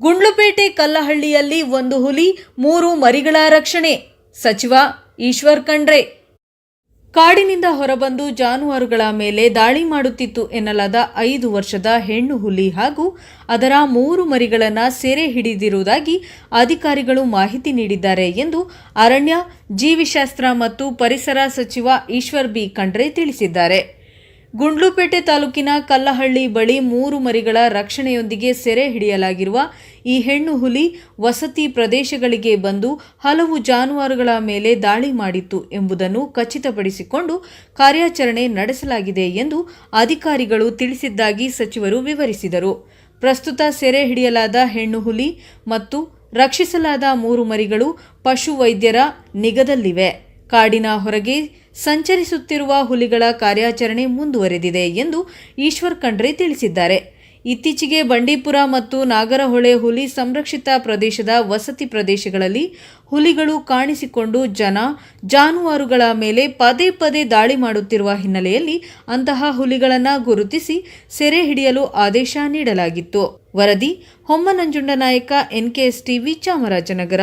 ಗುಂಡ್ಲುಪೇಟೆ ಕಲ್ಲಹಳ್ಳಿಯಲ್ಲಿ ಒಂದು ಹುಲಿ, ಮೂರು ಮರಿಗಳ ರಕ್ಷಣೆ. ಸಚಿವ ಈಶ್ವರ್ ಖಂಡ್ರೆ. ಕಾಡಿನಿಂದ ಹೊರಬಂದು ಜಾನುವಾರುಗಳ ಮೇಲೆ ದಾಳಿ ಮಾಡುತ್ತಿತ್ತು ಎನ್ನಲಾದ ಐದು ವರ್ಷದ ಹೆಣ್ಣು ಹುಲಿ ಹಾಗೂ ಅದರ ಮೂರು ಮರಿಗಳನ್ನು ಸೆರೆ ಹಿಡಿದಿರುವುದಾಗಿ ಅಧಿಕಾರಿಗಳು ಮಾಹಿತಿ ನೀಡಿದ್ದಾರೆ ಎಂದು ಅರಣ್ಯ, ಜೀವಿಶಾಸ್ತ್ರ ಮತ್ತು ಪರಿಸರ ಸಚಿವ ಈಶ್ವರ್ ಬಿ ಖಂಡ್ರೆ ತಿಳಿಸಿದ್ದಾರೆ. ಗುಂಡ್ಲುಪೇಟೆ ತಾಲೂಕಿನ ಕಲ್ಲಹಳ್ಳಿ ಬಳಿ ಮೂರು ಮರಿಗಳ ರಕ್ಷಣೆಯೊಂದಿಗೆ ಸೆರೆ ಹಿಡಿಯಲಾಗಿರುವ ಈ ಹೆಣ್ಣು ಹುಲಿ ವಸತಿ ಪ್ರದೇಶಗಳಿಗೆ ಬಂದು ಹಲವು ಜಾನುವಾರುಗಳ ಮೇಲೆ ದಾಳಿ ಮಾಡಿತ್ತು ಎಂಬುದನ್ನು ಖಚಿತಪಡಿಸಿಕೊಂಡು ಕಾರ್ಯಾಚರಣೆ ನಡೆಸಲಾಗಿದೆ ಎಂದು ಅಧಿಕಾರಿಗಳು ತಿಳಿಸಿದ್ದಾಗಿ ಸಚಿವರು ವಿವರಿಸಿದರು. ಪ್ರಸ್ತುತ ಸೆರೆ ಹಿಡಿಯಲಾದ ಹೆಣ್ಣು ಹುಲಿ ಮತ್ತು ರಕ್ಷಿಸಲಾದ ಮೂರು ಮರಿಗಳು ಪಶುವೈದ್ಯರ ನಿಗದಲ್ಲಿವೆ. ಕಾಡಿನ ಹೊರಗೆ ಸಂಚರಿಸುತ್ತಿರುವ ಹುಲಿಗಳ ಕಾರ್ಯಾಚರಣೆ ಮುಂದುವರೆದಿದೆ ಎಂದು ಈಶ್ವರ್ ಖಂಡ್ರೆ ತಿಳಿಸಿದ್ದಾರೆ. ಇತ್ತೀಚೆಗೆ ಬಂಡೀಪುರ ಮತ್ತು ನಾಗರಹೊಳೆ ಹುಲಿ ಸಂರಕ್ಷಿತ ಪ್ರದೇಶದ ವಸತಿ ಪ್ರದೇಶಗಳಲ್ಲಿ ಹುಲಿಗಳು ಕಾಣಿಸಿಕೊಂಡು ಜನ, ಜಾನುವಾರುಗಳ ಮೇಲೆ ಪದೇ ಪದೇ ದಾಳಿ ಮಾಡುತ್ತಿರುವ ಹಿನ್ನೆಲೆಯಲ್ಲಿ ಅಂತಹ ಹುಲಿಗಳನ್ನು ಗುರುತಿಸಿ ಸೆರೆ ಹಿಡಿಯಲು ಆದೇಶ ನೀಡಲಾಗಿತ್ತು. ವರದಿ ಹೊಮ್ಮನಂಜುಂಡ ನಾಯಕ ಎನ್ಕೆಎಸ್ ಟಿವಿ ಚಾಮರಾಜನಗರ.